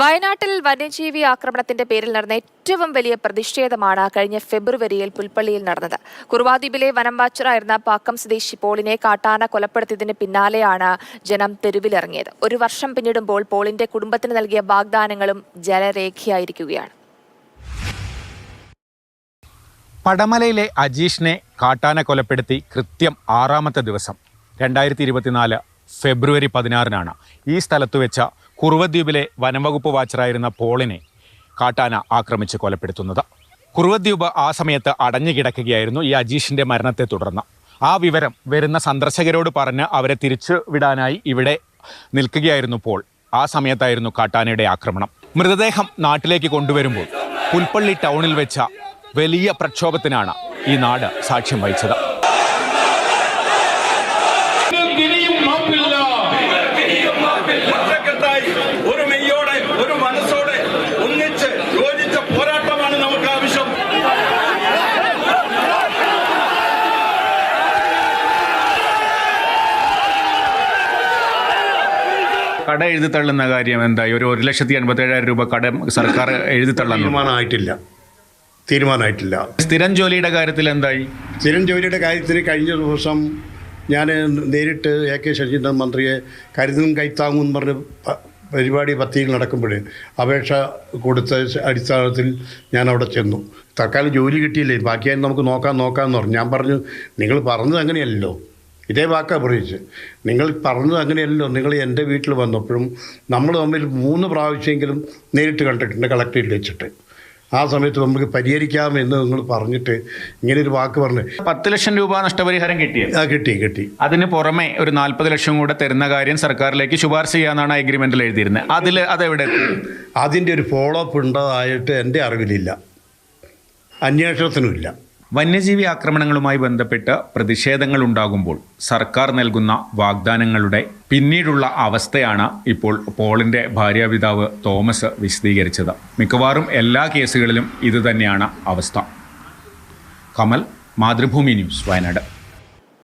വയനാട്ടിൽ വന്യജീവി ആക്രമണത്തിന്റെ പേരിൽ നടന്ന ഏറ്റവും വലിയ പ്രതിഷേധമാണ് കഴിഞ്ഞ ഫെബ്രുവരിയിൽ പുൽപ്പള്ളിയിൽ നടന്നത്. കുറുവാദ്വീപിലെ വനംവാച്ചറായിരുന്ന പാക്കം സ്വദേശി പോളിനെ കാട്ടാന കൊലപ്പെടുത്തിയതിന് പിന്നാലെയാണ് ജനം തെരുവിലിറങ്ങിയത്. ഒരു വർഷം പിന്നിടുമ്പോൾ പോളിന്റെ കുടുംബത്തിന് നൽകിയ വാഗ്ദാനങ്ങളും ജലരേഖയായിരിക്കുകയാണ്. പടമലയിലെ അജീഷിനെ കാട്ടാന കൊലപ്പെടുത്തി കൃത്യം ആറാമത്തെ ദിവസം രണ്ടായിരത്തി ഇരുപത്തിനാല് ഫെബ്രുവരി പതിനാറിനാണ്. ഈ സ്ഥലത്ത് വെച്ച കുറുവദ്വീപിലെ വനംവകുപ്പ് വാച്ചറായിരുന്ന പോളിനെ കാട്ടാന ആക്രമിച്ച് കൊലപ്പെടുത്തുന്നത്. കുറുവദ്വീപ് ആ സമയത്ത് അടഞ്ഞു കിടക്കുകയായിരുന്നു ഈ അജീഷിന്റെ മരണത്തെ തുടർന്ന്. ആ വിവരം വരുന്ന സന്ദർശകരോട് പറഞ്ഞ് അവരെ തിരിച്ചു വിടാനായി ഇവിടെ നിൽക്കുകയായിരുന്നു പോൾ. ആ സമയത്തായിരുന്നു കാട്ടാനയുടെ ആക്രമണം. മൃതദേഹം നാട്ടിലേക്ക് കൊണ്ടുവരുമ്പോൾ പുൽപ്പള്ളി ടൗണിൽ വെച്ച വലിയ പ്രക്ഷോഭത്തിനാണ് ഈ നാട് സാക്ഷ്യം വഹിച്ചത്. ഒറ്റക്കെട്ടായി ഒരു മെയ്യോടെ ഒരു മനസ്സോടെ ഒന്നിച്ച് യോജിച്ച പോരാട്ടമാണ് നമുക്ക് ആവശ്യം കട എഴുതി തള്ളുന്ന കാര്യം എന്തായി? ഒരു ഒരു ലക്ഷത്തി എൺപത്തി ഏഴായിരം രൂപ കട സർക്കാർ എഴുതി തള്ളുന്നു. തീരുമാനമായിട്ടില്ല. തീരുമാനമായിട്ടില്ല. സ്ഥിരം ജോലിയുടെ കാര്യത്തിൽ എന്തായി? സ്ഥിരം ജോലിയുടെ കാര്യത്തിൽ കഴിഞ്ഞ ദിവസം ഞാൻ നേരിട്ട് എ കെ ശശീന്ദ്രൻ മന്ത്രിയെ കരുതും കൈത്താങ്ങും എന്ന് പറഞ്ഞ് പരിപാടി പത്തിയിൽ നടക്കുമ്പോൾ അപേക്ഷ കൊടുത്ത അടിസ്ഥാനത്തിൽ ഞാൻ അവിടെ ചെന്നു. തൽക്കാലം ജോലി കിട്ടിയില്ലേ? ബാക്കിയായി നമുക്ക് നോക്കാം നോക്കാമെന്ന് പറഞ്ഞു. ഞാൻ പറഞ്ഞു നിങ്ങൾ പറഞ്ഞത് അങ്ങനെയല്ലോ ഇതേ വാക്കാ പറയിച്ച് നിങ്ങൾ പറഞ്ഞത് അങ്ങനെയല്ലോ നിങ്ങൾ എന്റെ വീട്ടിൽ വന്നപ്പോഴും നമ്മൾ തമ്മിൽ മൂന്ന് പ്രാവശ്യമെങ്കിലും നേരിട്ട് കണ്ടിട്ടുണ്ട് കളക്ടറേറ്റിൽ വെച്ചിട്ട്. ആ സമയത്ത് നമുക്ക് പരിഹരിക്കാം എന്ന് നിങ്ങൾ പറഞ്ഞിട്ട് ഇങ്ങനെ ഒരു വാക്ക് പറഞ്ഞു പത്ത് ലക്ഷം രൂപ നഷ്ടപരിഹാരം കിട്ടി ആ കിട്ടി കിട്ടി. അതിന് പുറമെ ഒരു നാൽപ്പത് ലക്ഷം കൂടെ തരുന്ന കാര്യം സർക്കാരിലേക്ക് ശുപാർശ ചെയ്യാന്നാണ് അഗ്രിമെന്റിൽ എഴുതിയിരുന്നത് അതിൽ അതെവിടെ? അതിന്റെ ഒരു ഫോളോ അപ്പ് ഉണ്ടതായിട്ട് എന്റെ അറിവിലില്ല. അന്വേഷണത്തിനുമില്ല. വന്യജീവി ആക്രമണങ്ങളുമായി ബന്ധപ്പെട്ട് പ്രതിഷേധങ്ങൾ ഉണ്ടാകുമ്പോൾ സർക്കാർ നൽകുന്ന വാഗ്ദാനങ്ങളുടെ പിന്നീടുള്ള അവസ്ഥയാണ് ഇപ്പോൾ പോളിന്റെ ഭാര്യാപിതാവ് തോമസ് വിശദീകരിച്ചത്. മിക്കവാറും എല്ലാ കേസുകളിലും ഇതുതന്നെയാണ് അവസ്ഥ. കമൽ മാതൃഭൂമി ന്യൂസ് വയനാട്.